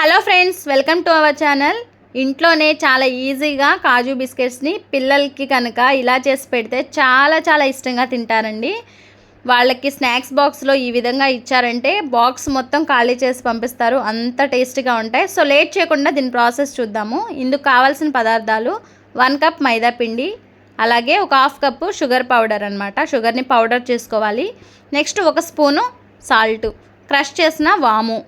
Hello friends welcome to our channel. ఇంట్లోనే చాలా ఈజీగా కాజు బిస్కెట్స్ని పిల్లలకి కనుక ఇలా చేసి పెడితే చాలా చాలా ఇష్టంగా తింటారండి. వాళ్ళకి స్నాక్స్ బాక్స్లో ఈ విధంగా ఇచ్చారంటే బాక్స్ మొత్తం ఖాళీ చేసి పంపిస్తారు. అంత టేస్టీగా ఉంటాయి. సో లేట్ చేయకుండా దీని ప్రాసెస్ చూద్దాము. ఇందుకు కావాల్సిన పదార్థాలు వన్ కప్ మైదా పిండి అలాగే ఒక హాఫ్ కప్పు షుగర్ పౌడర్ అనమాట షుగర్ని పౌడర్ చేసుకోవాలి. నెక్స్ట్ ఒక స్పూను సాల్ట్. క్రష్ చేసిన వాము.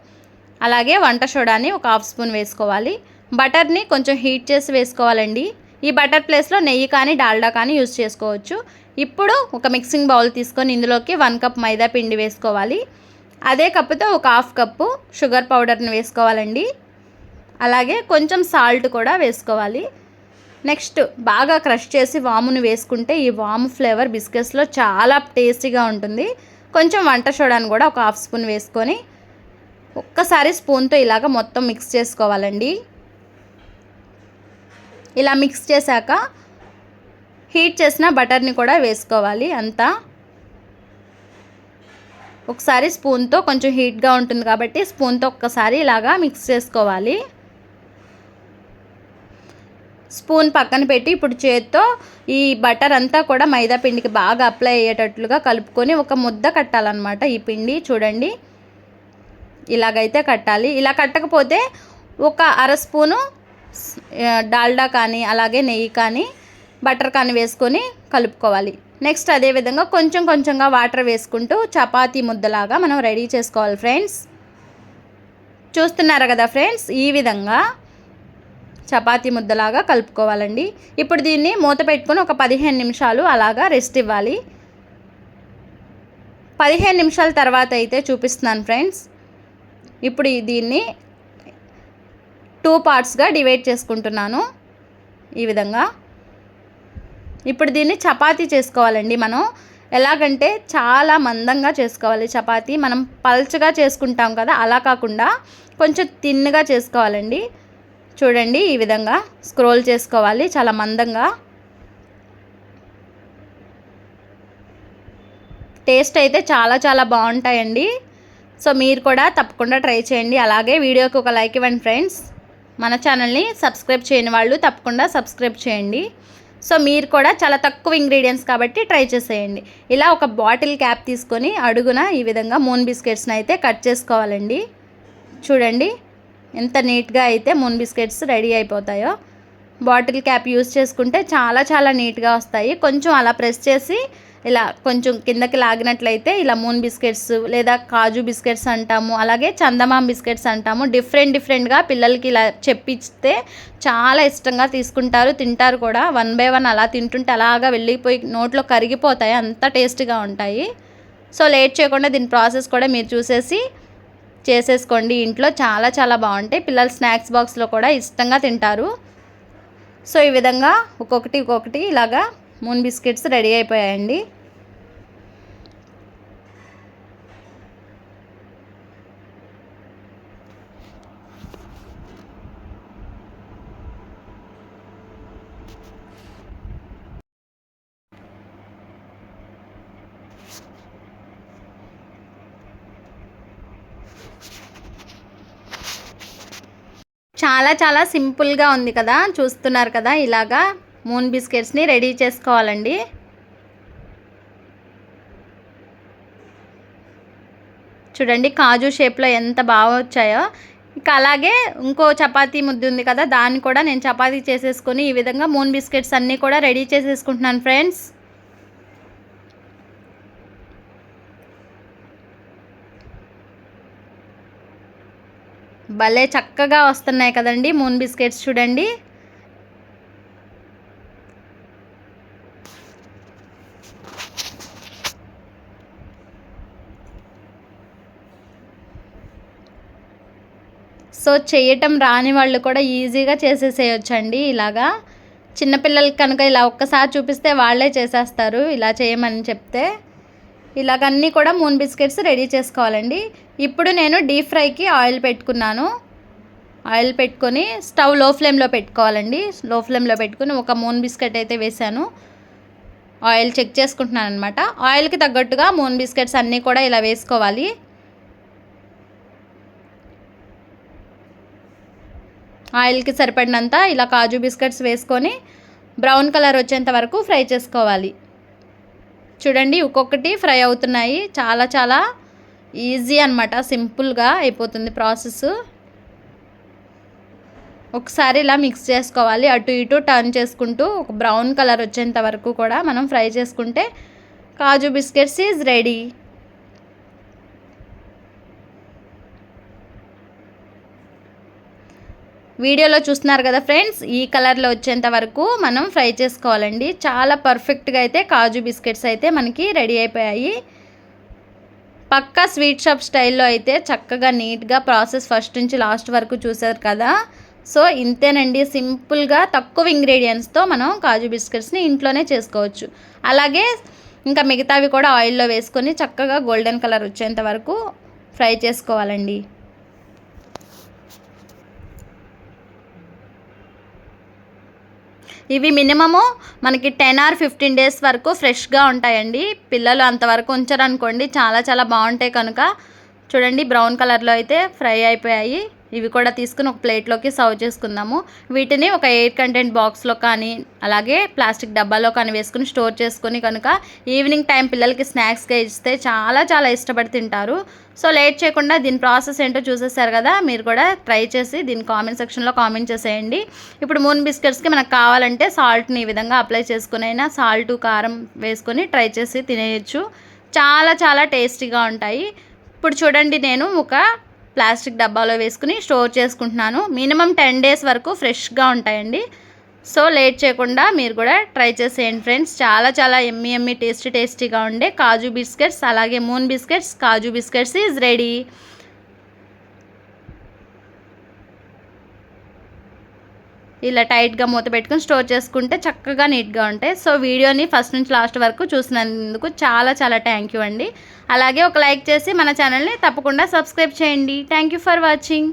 అలాగే వంట సోడాని ఒక హాఫ్ స్పూన్ వేసుకోవాలి. బటర్ని కొంచెం హీట్ చేసి వేసుకోవాలండి. ఈ బటర్ ప్లేస్లో నెయ్యి కానీ డాల్డా కానీ యూజ్ చేసుకోవచ్చు. ఇప్పుడు ఒక మిక్సింగ్ బౌల్ తీసుకొని ఇందులోకి వన్ కప్ మైదా పిండి వేసుకోవాలి. అదే కప్పుతో ఒక హాఫ్ కప్పు షుగర్ పౌడర్ని వేసుకోవాలండి. అలాగే కొంచెం సాల్ట్ కూడా వేసుకోవాలి. నెక్స్ట్ బాగా క్రష్ చేసి వామును వేసుకుంటే ఈ వాము ఫ్లేవర్ బిస్కెట్స్లో చాలా టేస్టీగా ఉంటుంది. కొంచెం వంట సోడాని కూడా ఒక హాఫ్ స్పూన్ వేసుకొని ఒక్కసారి స్పూన్తో ఇలాగ మొత్తం మిక్స్ చేసుకోవాలండి. ఇలా మిక్స్ చేశాక హీట్ చేసిన బటర్ని కూడా వేసుకోవాలి అంతా. ఒకసారి స్పూన్తో కొంచెం హీట్గా ఉంటుంది కాబట్టి స్పూన్తో ఒక్కసారి ఇలాగా మిక్స్ చేసుకోవాలి. స్పూన్ పక్కన పెట్టి ఇప్పుడు చేత్తో ఈ బటర్ అంతా కూడా మైదా పిండికి బాగా అప్లై అయ్యేటట్లుగా కలుపుకొని ఒక ముద్ద కట్టాలన్నమాట ఈ పిండి. చూడండి. ఇలాగైతే కట్టాలి. ఇలా కట్టకపోతే ఒక అర స్పూను డాల్డా కానీ అలాగే నెయ్యి కానీ బటర్ కానీ వేసుకొని కలుపుకోవాలి. నెక్స్ట్ అదేవిధంగా కొంచెం కొంచెంగా వాటర్ వేసుకుంటూ చపాతీ ముద్దలాగా మనం రెడీ చేసుకోవాలి ఫ్రెండ్స్. చూస్తున్నారు కదా ఫ్రెండ్స్? ఈ విధంగా చపాతీ ముద్దలాగా కలుపుకోవాలండి. ఇప్పుడు దీన్ని మూత పెట్టుకొని ఒక పదిహేను నిమిషాలు అలాగా రెస్ట్ ఇవ్వాలి. పదిహేను నిమిషాల తర్వాత అయితే చూపిస్తున్నాను ఫ్రెండ్స్. ఇప్పుడు దీన్ని టూ పార్ట్స్గా డివైడ్ చేసుకుంటున్నాను ఈ విధంగా. ఇప్పుడు దీన్ని చపాతీ చేసుకోవాలండి మనం. ఎలాగంటే చాలా మందంగా చేసుకోవాలి చపాతీ. మనం పల్చగా చేసుకుంటాం కదా అలా కాకుండా కొంచెం తిన్నగా చేసుకోవాలండి. చూడండి ఈ విధంగా స్క్రోల్ చేసుకోవాలి చాలా మందంగా. టేస్ట్ అయితే చాలా చాలా బాగుంటాయండి. సో మీరు కూడా తప్పకుండా ట్రై చేయండి. అలాగే వీడియోకి ఒక లైక్ ఇవ్వండి ఫ్రెండ్స్. మన ఛానల్ని సబ్స్క్రైబ్ చేయని వాళ్ళు తప్పకుండా సబ్స్క్రైబ్ చేయండి. సో మీరు కూడా చాలా తక్కువ ఇంగ్రీడియంట్స్ కాబట్టి ట్రై చేసేయండి. ఇలా ఒక బాటిల్ క్యాప్ తీసుకొని అడుగున ఈ విధంగా మూన్ బిస్కెట్స్ని అయితే కట్ చేసుకోవాలండి. చూడండి ఎంత నీట్గా అయితే మూన్ బిస్కెట్స్ రెడీ అయిపోతాయో. బాటిల్ క్యాప్ యూస్ చేసుకుంటే చాలా చాలా నీట్గా వస్తాయి. కొంచెం అలా ప్రెస్ చేసి ఇలా కొంచెం కిందకి లాగినట్లయితే ఇలా మూన్ బిస్కెట్స్ లేదా కాజు బిస్కెట్స్ అంటాము అలాగే చందమామ బిస్కెట్స్ అంటాము. డిఫరెంట్ డిఫరెంట్గా పిల్లలకి ఇలా చెప్పిస్తే చాలా ఇష్టంగా తీసుకుంటారు తింటారు కూడా. వన్ బై వన్ అలా తింటుంటే అలాగా వెళ్ళిపోయి నోట్లో కరిగిపోతాయి అంత టేస్టీగా ఉంటాయి. సో లేట్ చేయకుండా దీని ప్రాసెస్ కూడా మీరు చూసేసి చేసేసుకోండి. ఇంట్లో చాలా చాలా బాగుంటాయి. పిల్లలు స్నాక్స్ బాక్స్లో కూడా ఇష్టంగా తింటారు. సో ఈ విధంగా ఒక్కొక్కటి ఒక్కొక్కటి ఇలాగా మూన్ బిస్కెట్స్ రెడీ అయిపోయాయండి. చాలా చాలా సింపుల్గా ఉంది కదా? చూస్తున్నారు కదా ఇలాగా? మూన్ బిస్కెట్స్ని రెడీ చేసుకోవాలండి. చూడండి కాజు షేప్లో ఎంత బాగా వచ్చాయో. ఇంకా అలాగే ఇంకో చపాతీ ముద్ద ఉంది కదా దాన్ని కూడా నేను చపాతీ చేసేసుకొని ఈ విధంగా మూన్ బిస్కెట్స్ అన్నీ కూడా రెడీ చేసేసుకుంటున్నాను ఫ్రెండ్స్. భలే చక్కగా వస్తున్నాయి కదండి మూన్ బిస్కెట్స్ చూడండి. సో చేయటం రాని వాళ్ళు కూడా ఈజీగా చేసేసేయచ్చండి ఇలాగా. చిన్నపిల్లలకి కనుక ఇలా ఒక్కసారి చూపిస్తే వాళ్ళే చేసేస్తారు ఇలా చేయమని చెప్తే. ఇలాగన్నీ కూడా మూన్ బిస్కెట్స్ రెడీ చేసుకోవాలండి. ఇప్పుడు నేను డీప్ ఫ్రైకి ఆయిల్ పెట్టుకున్నాను. ఆయిల్ పెట్టుకొని స్టవ్లో ఫ్లేమ్లో పెట్టుకోవాలండి. లో ఫ్లేమ్లో పెట్టుకుని ఒక మూన్ బిస్కెట్ అయితే వేసాను. ఆయిల్ చెక్ చేసుకుంటున్నాను అనమాట ఆయిల్కి తగ్గట్టుగా మూన్ బిస్కెట్స్ అన్నీ కూడా ఇలా వేసుకోవాలి. ఆయిల్కి సరిపడినంత ఇలా కాజు బిస్కెట్స్ వేసుకొని బ్రౌన్ కలర్ వచ్చేంత వరకు ఫ్రై చేసుకోవాలి. చూడండి ఒక్కొక్కటి ఫ్రై అవుతున్నాయి. చాలా చాలా ఈజీ అనమాట సింపుల్గా అయిపోతుంది ప్రాసెస్. ఒకసారి ఇలా మిక్స్ చేసుకోవాలి. అటు ఇటు టర్న్ చేసుకుంటూ ఒక బ్రౌన్ కలర్ వచ్చేంత వరకు కూడా మనం ఫ్రై చేసుకుంటే కాజు బిస్కెట్స్ ఈజ్ రెడీ. వీడియోలో చూస్తున్నారు కదా ఫ్రెండ్స్ ఈ కలర్లో వచ్చేంత వరకు మనం ఫ్రై చేసుకోవాలండి. చాలా పర్ఫెక్ట్గా అయితే కాజు బిస్కెట్స్ అయితే మనకి రెడీ అయిపోయాయి. పక్కా స్వీట్ షాప్ స్టైల్లో అయితే చక్కగా నీట్గా ప్రాసెస్ ఫస్ట్ నుంచి లాస్ట్ వరకు చూసారు కదా. సో ఇంతేనండి. సింపుల్గా తక్కువ ఇంగ్రీడియంట్స్తో మనం కాజు బిస్కెట్స్ని ఇంట్లోనే చేసుకోవచ్చు. అలాగే ఇంకా మిగతావి కూడా ఆయిల్లో వేసుకొని చక్కగా గోల్డెన్ కలర్ వచ్చేంత వరకు ఫ్రై చేసుకోవాలండి. ఇవి మినిమము మనకి టెన్ ఆర్ ఫిఫ్టీన్ డేస్ వరకు ఫ్రెష్గా ఉంటాయండి. పిల్లలు అంతవరకు ఉంచారనుకోండి. చాలా చాలా బాగుంటాయి కనుక. చూడండి బ్రౌన్ కలర్లో అయితే ఫ్రై అయిపోయాయి. ఇవి కూడా తీసుకుని ఒక ప్లేట్లోకి సర్వ్ చేసుకుందాము. వీటిని ఒక ఎయిర్ కంటెంట్ బాక్స్లో కానీ అలాగే ప్లాస్టిక్ డబ్బాలో కానీ వేసుకుని స్టోర్ చేసుకుని కనుక ఈవినింగ్ టైం పిల్లలకి స్నాక్స్గా ఇస్తే చాలా చాలా ఇష్టపడి తింటారు. సో లేట్ చేయకుండా దీని ప్రాసెస్ ఏంటో చూసేసారు కదా మీరు కూడా ట్రై చేసి దీని కామెంట్ సెక్షన్లో కామెంట్ చేసేయండి. ఇప్పుడు మూన్ బిస్కెట్స్కి మనకు కావాలంటే సాల్ట్ని ఈ విధంగా అప్లై చేసుకుని అయినా సాల్ట్ కారం వేసుకొని ట్రై చేసి తినేయచ్చు. చాలా చాలా టేస్టీగా ఉంటాయి. ఇప్పుడు చూడండి నేను ఒక ప్లాస్టిక్ డబ్బాలో వేసుకుని స్టోర్ చేసుకుంటున్నాను. మినిమం టెన్ డేస్ వరకు ఫ్రెష్గా ఉంటాయండి. సో లేట్ చేయకుండా మీరు కూడా ట్రై చేసేయండి ఫ్రెండ్స్. చాలా చాలా ఎమ్మి ఎమ్మి టేస్టీ టేస్టీగా ఉండే కాజు బిస్కెట్స్ అలాగే moon biscuits kaju biscuits is ready. ఇలా టైట్గా మూత పెట్టుకుని స్టోర్ చేసుకుంటే చక్కగా నీట్గా ఉంటాయి. సో వీడియోని ఫస్ట్ నుంచి లాస్ట్ వరకు చూసినందుకు చాలా చాలా థ్యాంక్ యూ అండి. అలాగే ఒక లైక్ చేసి మన ఛానల్ని తప్పకుండా సబ్స్క్రైబ్ చేయండి. Thank you for watching.